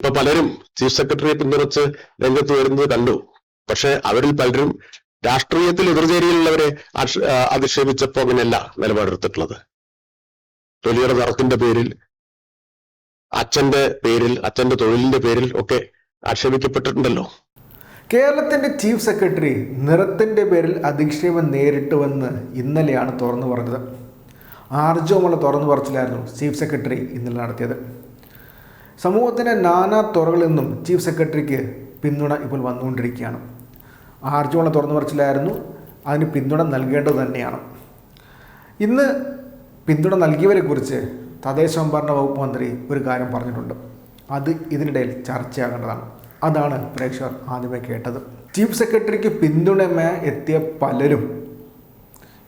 ഇപ്പൊ പലരും ചീഫ് സെക്രട്ടറിയെ പിന്തുണച്ച് രംഗത്ത് വരുന്നത് കണ്ടു. പക്ഷെ അവരിൽ പലരും രാഷ്ട്രീയത്തിൽ എതിർചേരിയിലുള്ളവരെ അധിക്ഷേപിച്ചപ്പോ അങ്ങനെയല്ല നിലപാടെടുത്തിട്ടുള്ളത്. തൊലിയുടെ നിറത്തിന്റെ പേരിൽ അച്ഛന്റെ പേരിൽ അച്ഛന്റെ തൊഴിലിന്റെ പേരിൽ ഒക്കെ ആക്ഷേപിക്കപ്പെട്ടിട്ടുണ്ടല്ലോ. കേരളത്തിന്റെ ചീഫ് സെക്രട്ടറി നിറത്തിന്റെ പേരിൽ അധിക്ഷേപം നേരിട്ടുവെന്ന് ഇന്നലെയാണ് തുറന്നു പറഞ്ഞത്. ആർജവമുള്ള തുറന്നു പറച്ചിലായിരുന്നു ചീഫ് സെക്രട്ടറി ഇന്നലെ നടത്തിയത്. സമൂഹത്തിന്റെ നാനാ തുറകളിൽ നിന്നും ചീഫ് സെക്രട്ടറിക്ക് പിന്തുണ ഇപ്പോൾ വന്നുകൊണ്ടിരിക്കുകയാണ്. ആർജവമുള്ള തുറന്നു പറച്ചിലായിരുന്നു അതിന് പിന്തുണ നൽകേണ്ടത് തന്നെയാണ്. ഇന്ന് പിന്തുണ നൽകിയവരെക്കുറിച്ച് തദ്ദേശ സ്വയംഭരണ വകുപ്പ് മന്ത്രി ഒരു കാര്യം പറഞ്ഞിട്ടുണ്ട്. അത് ഇതിനിടയിൽ ചർച്ചയാകേണ്ടതാണ്. അതാണ് പ്രേക്ഷകർ ആദ്യമേ കേട്ടത്. ചീഫ് സെക്രട്ടറിക്ക് പിന്തുണമേ എത്തിയ പലരും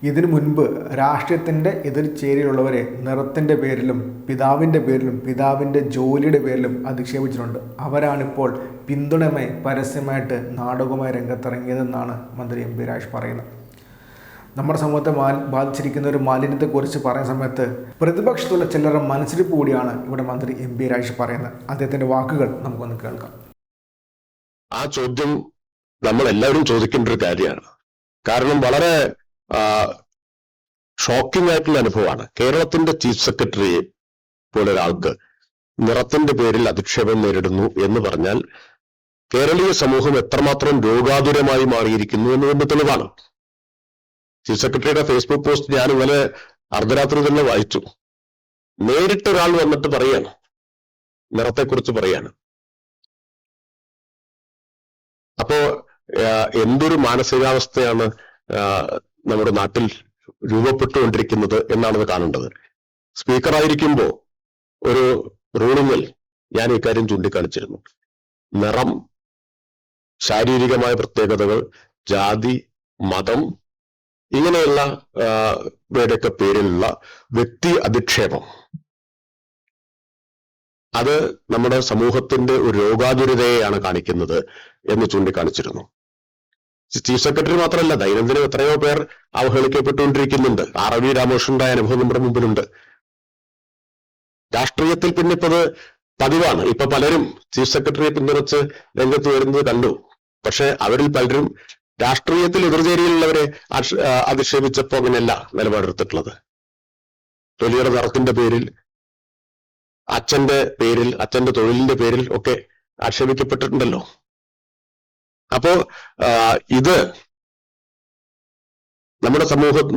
ഇതിനു മുൻപ് രാഷ്ട്രീയത്തിന്റെ എതിർചേരിയിലുള്ളവരെ നിറത്തിന്റെ പേരിലും പിതാവിന്റെ പേരിലും പിതാവിന്റെ ജോലിയുടെ പേരിലും അധിക്ഷേപിച്ചിട്ടുണ്ട്. അവരാണിപ്പോൾ പിന്തുണയുമായി പരസ്യമായിട്ട് നാടകവുമായി രംഗത്തിറങ്ങിയതെന്നാണ് മന്ത്രി എം പി രാജ് പറയുന്നത്. നമ്മുടെ സമൂഹത്തെ മാ ബാധിച്ചിരിക്കുന്ന ഒരു മാലിന്യത്തെക്കുറിച്ച് പറയുന്ന സമയത്ത് പ്രതിപക്ഷത്തുള്ള ചിലരുടെ മനസ്സിരിപ്പ് കൂടിയാണ് ഇവിടെ മന്ത്രി എം പി രാജ് പറയുന്നത്. അദ്ദേഹത്തിന്റെ വാക്കുകൾ നമുക്കൊന്ന് കേൾക്കാം. ആ ചോദ്യം നമ്മൾ എല്ലാവരും ചോദിക്കേണ്ട ഒരു കാര്യമാണ്. കാരണം വളരെ ഷോക്കിംഗ് ആയിട്ടുള്ള അനുഭവമാണ്. കേരളത്തിന്റെ ചീഫ് സെക്രട്ടറി പോലെ ഒരാൾക്ക് നിറത്തിന്റെ പേരിൽ അധിക്ഷേപം നേരിടുന്നു എന്ന് പറഞ്ഞാൽ കേരളീയ സമൂഹം എത്രമാത്രം രോഗാതുരമായി മാറിയിരിക്കുന്നു എന്നതിന്റെ തെളിവാണ്. ചീഫ് സെക്രട്ടറിയുടെ ഫേസ്ബുക്ക് പോസ്റ്റ് ഞാൻ ഇന്നലെ അർദ്ധരാത്രി തന്നെ വായിച്ചു. നേരിട്ട് ഒരാൾ വന്നിട്ട് പറയാണ്. നിറത്തെക്കുറിച്ച് പറയാണ്. അപ്പോ എന്തൊരു മാനസികാവസ്ഥയാണ് നമ്മുടെ നാട്ടിൽ രൂപപ്പെട്ടുകൊണ്ടിരിക്കുന്നത് എന്നാണത് കാണേണ്ടത്. സ്പീക്കറായിരിക്കുമ്പോൾ ഒരു റൂളിങ്ങിൽ ഞാൻ ഇക്കാര്യം ചൂണ്ടിക്കാണിച്ചിരുന്നു. നിറം ശാരീരികമായ പ്രത്യേകതകൾ ജാതി മതം ഇങ്ങനെയുള്ള വേടൊക്കെ പേരിലുള്ള വ്യക്തി അധിക്ഷേപം. അത് നമ്മുടെ സമൂഹത്തിന്റെ ഒരു രോഗാതുരതയെയാണ് കാണിക്കുന്നത് എന്ന് ചൂണ്ടിക്കാണിച്ചിരുന്നു. ചീഫ് സെക്രട്ടറി മാത്രമല്ല ദൈനംദിനം എത്രയോ പേർ അവഹേളിക്കപ്പെട്ടുകൊണ്ടിരിക്കുന്നുണ്ട്. ആർ വി രാമകൃഷ്ണന്റെ അനുഭവം നമ്മുടെ മുമ്പിലുണ്ട്. രാഷ്ട്രീയത്തിൽ പിന്നെ ഇപ്പത് പതിവാണ്. ഇപ്പൊ പലരും ചീഫ് സെക്രട്ടറിയെ പിന്തുണച്ച് രംഗത്ത് വരുന്നത് കണ്ടു. പക്ഷെ അവരിൽ പലരും രാഷ്ട്രീയത്തിൽ എതിർചേരിയിലുള്ളവരെ അധിക്ഷേപിച്ചപ്പോ അങ്ങനെയല്ല നിലപാടെടുത്തിട്ടുള്ളത്. തൊലിയുടെ നിറത്തിന്റെ പേരിൽ അച്ഛന്റെ പേരിൽ അച്ഛന്റെ തൊഴിലിന്റെ പേരിൽ ഒക്കെ ആക്ഷേപിക്കപ്പെട്ടിട്ടുണ്ടല്ലോ അപ്പോ ഇത് നമ്മുടെ സമൂഹം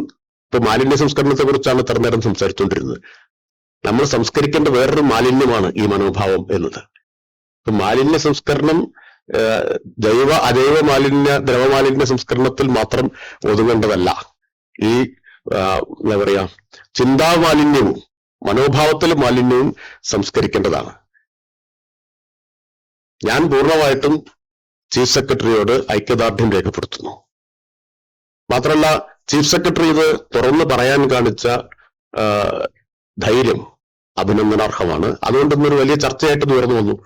ഇപ്പൊ മാലിന്യ സംസ്കരണത്തെ കുറിച്ചാണ് ഇത്ര നേരം സംസാരിച്ചുകൊണ്ടിരുന്നത് നമ്മൾ സംസ്കരിക്കേണ്ട വേറൊരു മാലിന്യമാണ് ഈ മനോഭാവം എന്നത്. മാലിന്യ സംസ്കരണം ജൈവ അജൈവ മാലിന്യ ദ്രവമാലിന്യ സംസ്കരണത്തിൽ മാത്രം ഒതുങ്ങേണ്ടതല്ല. ഈ എന്താ പറയാ ചിന്താ മാലിന്യവും മനോഭാവത്തിലെ മാലിന്യവും സംസ്കരിക്കേണ്ടതാണ്. ഞാൻ പൂർണമായിട്ടും ചീഫ് സെക്രട്ടറിയോട് ഐക്യദാർഢ്യം രേഖപ്പെടുത്തുന്നു. മാത്രമല്ല ചീഫ് സെക്രട്ടറി ഇത് തുറന്നു പറയാൻ കാണിച്ച ധൈര്യം അഭിനന്ദനാർഹമാണ്. അതുകൊണ്ട് ഇന്നൊരു വലിയ ചർച്ചയായിട്ട് ഉയർന്നു വന്നു.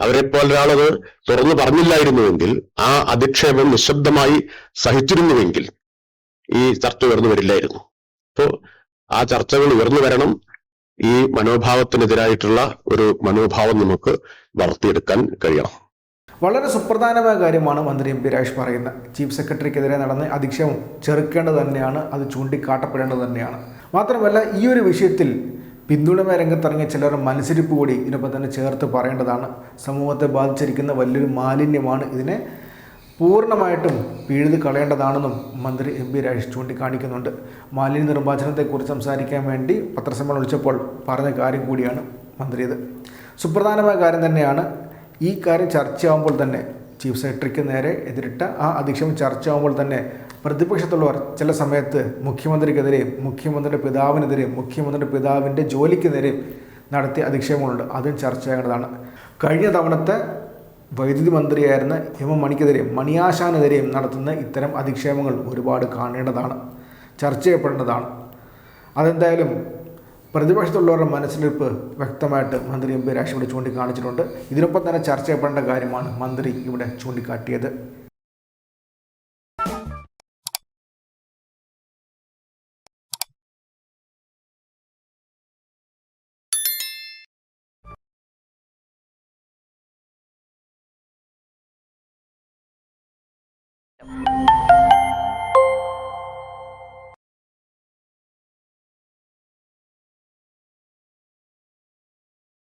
അവരെ പോലെ ഒരാളത് തുറന്നു പറഞ്ഞില്ലായിരുന്നുവെങ്കിൽ ആ അധിക്ഷേപം നിശബ്ദമായി സഹിച്ചിരുന്നുവെങ്കിൽ ഈ ചർച്ച ഉയർന്നു വരില്ലായിരുന്നു. അപ്പോ ആ ചർച്ചകൾ ഉയർന്നു വരണം. ഈ മനോഭാവത്തിനെതിരായിട്ടുള്ള ഒരു മനോഭാവം നമുക്ക് വളർത്തിയെടുക്കാൻ കഴിയണം. വളരെ സുപ്രധാനമായ കാര്യമാണ് മന്ത്രി എം പി രാജ് പറയുന്നത്. ചീഫ് സെക്രട്ടറിക്കെതിരെ നടന്ന അധിക്ഷേപം ചെറുക്കേണ്ടത് തന്നെയാണ് അത് ചൂണ്ടിക്കാട്ടപ്പെടേണ്ടത് തന്നെയാണ്. മാത്രമല്ല ഈ ഒരു വിഷയത്തിൽ പിന്തുണമേ രംഗത്തിറങ്ങിയ ചിലർ മനസ്സിരിപ്പ് കൂടി ഇതിനൊപ്പം തന്നെ ചേർത്ത് പറയേണ്ടതാണ്. സമൂഹത്തെ ബാധിച്ചിരിക്കുന്ന വലിയൊരു മാലിന്യമാണ് ഇതിനെ പൂർണമായിട്ടും പിഴുത് കളയേണ്ടതാണെന്നും മന്ത്രി എം പി രാജേഷ് ചൂണ്ടിക്കാണിക്കുന്നുണ്ട്. മാലിന്യ നിർമ്മാർജനത്തെക്കുറിച്ച് സംസാരിക്കാൻ വേണ്ടി പത്രസമ്മേളനം വിളിച്ചപ്പോൾ പറഞ്ഞ കാര്യം കൂടിയാണ് മന്ത്രി ഇത് സുപ്രധാനമായ കാര്യം തന്നെയാണ് ഈ കാര്യം ചർച്ചയാകുമ്പോൾ തന്നെ ചീഫ് സെക്രട്ടറിക്ക് നേരെ എതിരിട്ട ആ അധിക്ഷേപം ചർച്ചയാകുമ്പോൾ തന്നെ പ്രതിപക്ഷത്തുള്ളവർ ചില സമയത്ത് മുഖ്യമന്ത്രിക്കെതിരെയും മുഖ്യമന്ത്രിയുടെ പിതാവിനെതിരെയും മുഖ്യമന്ത്രിയുടെ പിതാവിന്റെ ജോലിക്ക് നേരെയും നടത്തിയ അധിക്ഷേപങ്ങളുണ്ട്. അതും ചർച്ചയാകേണ്ടതാണ്. കഴിഞ്ഞ തവണത്തെ വൈദ്യുതി മന്ത്രിയായിരുന്ന എം എം മണിക്കെതിരെയും മണിയാശാനെതിരെയും നടത്തുന്ന ഇത്തരം അധിക്ഷേപങ്ങൾ ഒരുപാട് കാണേണ്ടതാണ് ചർച്ച ചെയ്യപ്പെടേണ്ടതാണ്. അതെന്തായാലും പ്രതിപക്ഷത്തുള്ളവരുടെ മനസ്സിലിരിപ്പ് വ്യക്തമായിട്ട് മന്ത്രി എം പി രാഷ്ട്രപതി ചൂണ്ടിക്കാണിച്ചിട്ടുണ്ട്. ഇതിനൊപ്പം തന്നെ ചർച്ച ചെയ്യപ്പെടേണ്ട കാര്യമാണ് മന്ത്രി ഇവിടെ ചൂണ്ടിക്കാട്ടിയത് ും.